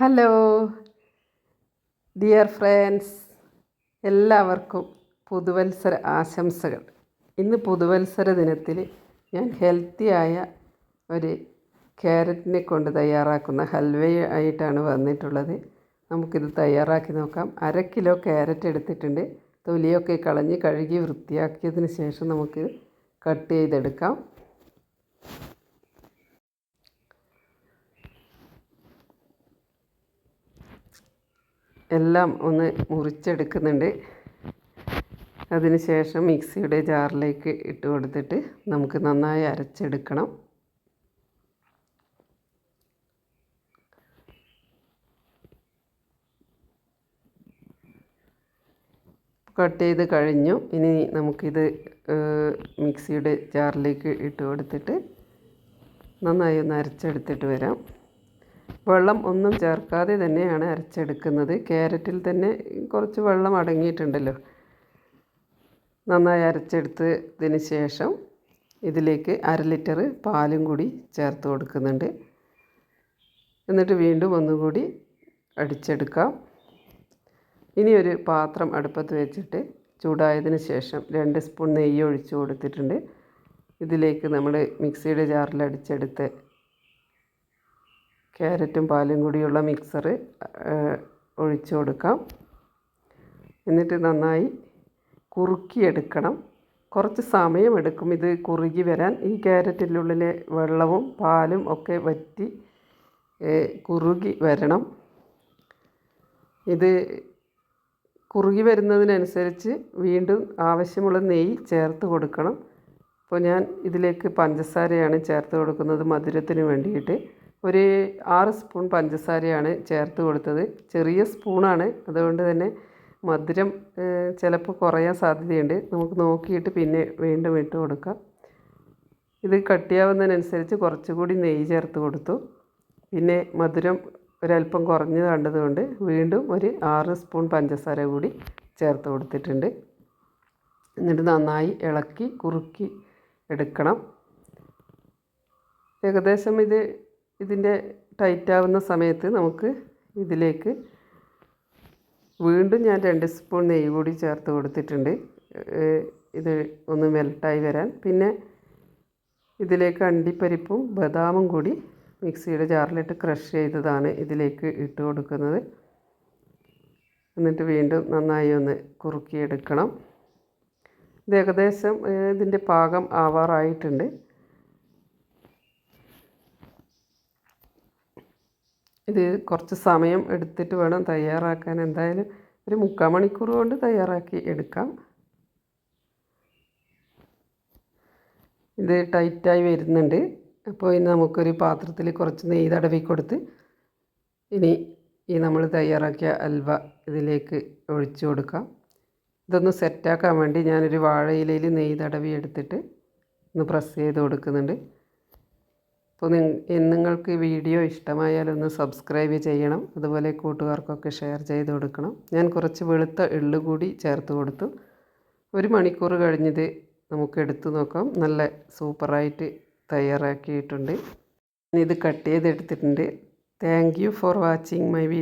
Hello dear friends എല്ലാവർക്കും പുതുവത്സര ആശംസകൾ. ഇന്ന് പുതുവത്സര ദിനത്തിൽ ഞാൻ ഹെൽത്തിയായ ഒരു ക്യാരറ്റിനെ കൊണ്ട് തയ്യാറാക്കുന്ന ഹൽവ ആയിട്ടാണ് വന്നിട്ടുള്ളത്. നമുക്കിത് തയ്യാറാക്കി നോക്കാം. അര കിലോ ക്യാരറ്റ് എടുത്തിട്ടുണ്ട്. തൊലിയൊക്കെ കളഞ്ഞ് കഴുകി വൃത്തിയാക്കിയതിന് ശേഷം നമുക്ക് കട്ട് ചെയ്തെടുക്കാം. എല്ലാം ഒന്ന് മുറിച്ചെടുക്കുന്നുണ്ട്. അതിന് ശേഷം മിക്സിയുടെ ജാറിലേക്ക് ഇട്ട് കൊടുത്തിട്ട് നമുക്ക് നന്നായി അരച്ചെടുക്കണം. കട്ട് ചെയ്ത് കഴിഞ്ഞു. ഇനി നമുക്കിത് മിക്സിയുടെ ജാറിലേക്ക് ഇട്ട് കൊടുത്തിട്ട് നന്നായി ഒന്ന് അരച്ചെടുത്തിട്ട് വരാം. വെള്ളം ഒന്നും ചേർക്കാതെ തന്നെയാണ് അരച്ചെടുക്കുന്നത്. ക്യാരറ്റിൽ തന്നെ കുറച്ച് വെള്ളം അടങ്ങിയിട്ടുണ്ടല്ലോ. നന്നായി അരച്ചെടുത്തതിന് ശേഷം ഇതിലേക്ക് അര ലിറ്റർ പാലും കൂടി ചേർത്ത് കൊടുക്കുന്നുണ്ട്. എന്നിട്ട് വീണ്ടും ഒന്നുകൂടി അടിച്ചെടുക്കാം. ഇനി ഒരു പാത്രം അടുപ്പത്ത് വെച്ചിട്ട് ചൂടായതിന് ശേഷം രണ്ട് സ്പൂൺ നെയ്യ് ഒഴിച്ച് കൊടുത്തിട്ടുണ്ട്. ഇതിലേക്ക് നമ്മൾ മിക്സിയുടെ ജാറിൽ അടിച്ചെടുത്ത് ക്യാരറ്റും പാലും കൂടിയുള്ള മിക്സർ ഒഴിച്ചു കൊടുക്കാം. എന്നിട്ട് നന്നായി കുറുക്കിയെടുക്കണം. കുറച്ച് സമയമെടുക്കും ഇത് കുറുകി വരാൻ. ഈ ക്യാരറ്റിനുള്ളിലെ വെള്ളവും പാലും ഒക്കെ വറ്റി കുറുകി വരണം. ഇത് കുറുകി വരുന്നതിനനുസരിച്ച് വീണ്ടും ആവശ്യമുള്ള നെയ്യ് ചേർത്ത് കൊടുക്കണം. അപ്പോൾ ഞാൻ ഇതിലേക്ക് പഞ്ചസാരയാണ് ചേർത്ത് കൊടുക്കുന്നത് മധുരത്തിന് വേണ്ടിയിട്ട്. ഒരു ആറ് സ്പൂൺ പഞ്ചസാരയാണ് ചേർത്ത് കൊടുത്തത്. ചെറിയ സ്പൂണാണ്. അതുകൊണ്ട് തന്നെ മധുരം ചിലപ്പോൾ കുറയാൻ സാധ്യതയുണ്ട്. നമുക്ക് നോക്കിയിട്ട് പിന്നെ വീണ്ടും ഇട്ട് കൊടുക്കാം. ഇത് കട്ടിയാവുന്നതിനനുസരിച്ച് കുറച്ചുകൂടി നെയ്യ് ചേർത്ത് കൊടുത്തു. പിന്നെ മധുരം ഒരല്പം കുറഞ്ഞ് കണ്ടതുകൊണ്ട് വീണ്ടും ഒരു ആറ് സ്പൂൺ പഞ്ചസാര കൂടി ചേർത്ത് കൊടുത്തിട്ടുണ്ട്. എന്നിട്ട് നന്നായി ഇളക്കി കുറുക്കി എടുക്കണം. ഏകദേശം ഇത് ഇതിന്റെ ടൈറ്റാവുന്ന സമയത്ത് നമുക്ക് ഇതിലേക്ക് വീണ്ടും ഞാൻ രണ്ട് സ്പൂൺ നെയ്യ് കൂടി ചേർത്ത് കൊടുത്തിട്ടുണ്ട്. ഇത് ഒന്ന് മെൽട്ടായി വരാൻ. പിന്നെ ഇതിലേക്ക് അണ്ടിപ്പരിപ്പും ബദാമും കൂടി മിക്സിയുടെ ജാറിലിട്ട് ക്രഷ് ചെയ്തതാണ് ഇതിലേക്ക് ഇട്ട് കൊടുക്കുന്നത്. എന്നിട്ട് വീണ്ടും നന്നായി ഒന്ന് കുറുക്കിയെടുക്കണം. ഇത് ഏകദേശം ഇതിന്റെ പാകം ആവാറായിട്ടുണ്ട്. ഇത് കുറച്ച് സമയം എടുത്തിട്ട് വേണം തയ്യാറാക്കാൻ. എന്തായാലും ഒരു മുക്കാൽ മണിക്കൂർ കൊണ്ട് തയ്യാറാക്കി എടുക്കാം. ഇത് ടൈറ്റായി വരുന്നുണ്ട്. അപ്പോൾ ഇനി നമുക്കൊരു പാത്രത്തിൽ കുറച്ച് നെയ്യ് തടവി കൊടുത്ത് ഇനി ഈ നമ്മൾ തയ്യാറാക്കിയ അൽവ ഇതിലേക്ക് ഒഴിച്ചു കൊടുക്കാം. ഇതൊന്ന് സെറ്റാക്കാൻ വേണ്ടി ഞാനൊരു വാഴയിലയിൽ നെയ്യ് തടവി എടുത്തിട്ട് ഒന്ന് പ്രസ് ചെയ്ത് കൊടുക്കുന്നുണ്ട്. അപ്പോൾ നിങ്ങൾക്ക് വീഡിയോ ഇഷ്ടമായാൽ ഒന്ന് സബ്സ്ക്രൈബ് ചെയ്യണം. അതുപോലെ കൂട്ടുകാർക്കൊക്കെ ഷെയർ ചെയ്ത് കൊടുക്കണം. ഞാൻ കുറച്ച് വെളുത്ത എള്ള് കൂടി ചേർത്ത് കൊടുത്തു. ഒരു മണിക്കൂർ കഴിഞ്ഞത് നമുക്ക് എടുത്തു നോക്കാം. നല്ല സൂപ്പറായിട്ട് തയ്യാറാക്കിയിട്ടുണ്ട്. ഇത് കട്ട് ചെയ്തെടുത്തിട്ടുണ്ട്. Thank you for watching my video